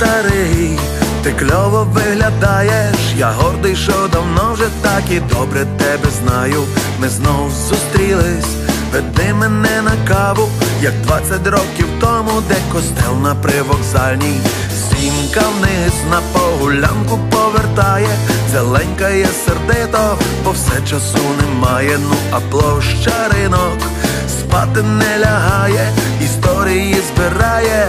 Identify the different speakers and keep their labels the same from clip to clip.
Speaker 1: старий, ти кльово виглядаєш, я гордий, що давно вже так і добре тебе знаю. Ми знов зустрілись, веди мене на каву, як 20 років тому, де костел на привокзальній. Сімка вниз на погулянку повертає, зеленькає сердито, бо все часу немає, ну а площа ринок спати не лягає, історії збирає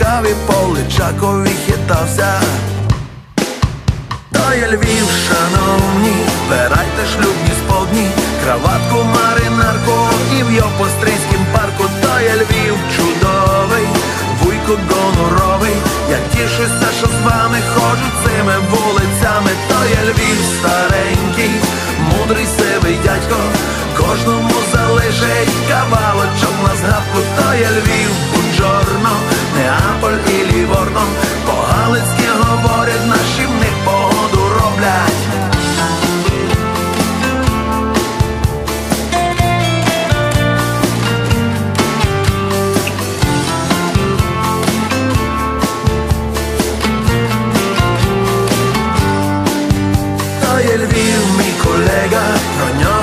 Speaker 1: і по Личакові хитався. То є Львів, шановні, вбирайте шлюбні сподні, краватку, маринарку і в його парку, залишить кавалочок на згадку, то є Львів, Бунджорно, Неаполь і Ліворно, по-галицьки говорять, наші в них погоду роблять. Львів, мій колега, про нього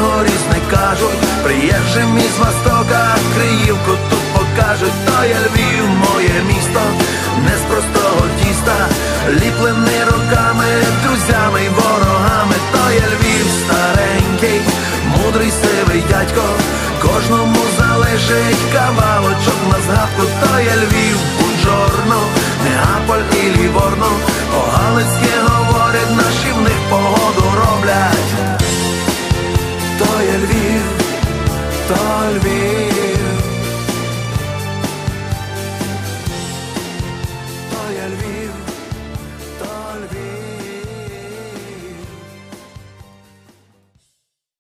Speaker 1: різне кажуть, приїжджим із Востока, Криївку тут покажуть, то є Львів, моє місто, не з простого тіста, ліплений роками, друзями й ворогами, то є Львів старенький, мудрий сивий дядько, кожному залишить кавалочок на згадку, то є Львів, Бунджорно, Неаполь і Ліворно, по-галицьки то Львів. То є Львів.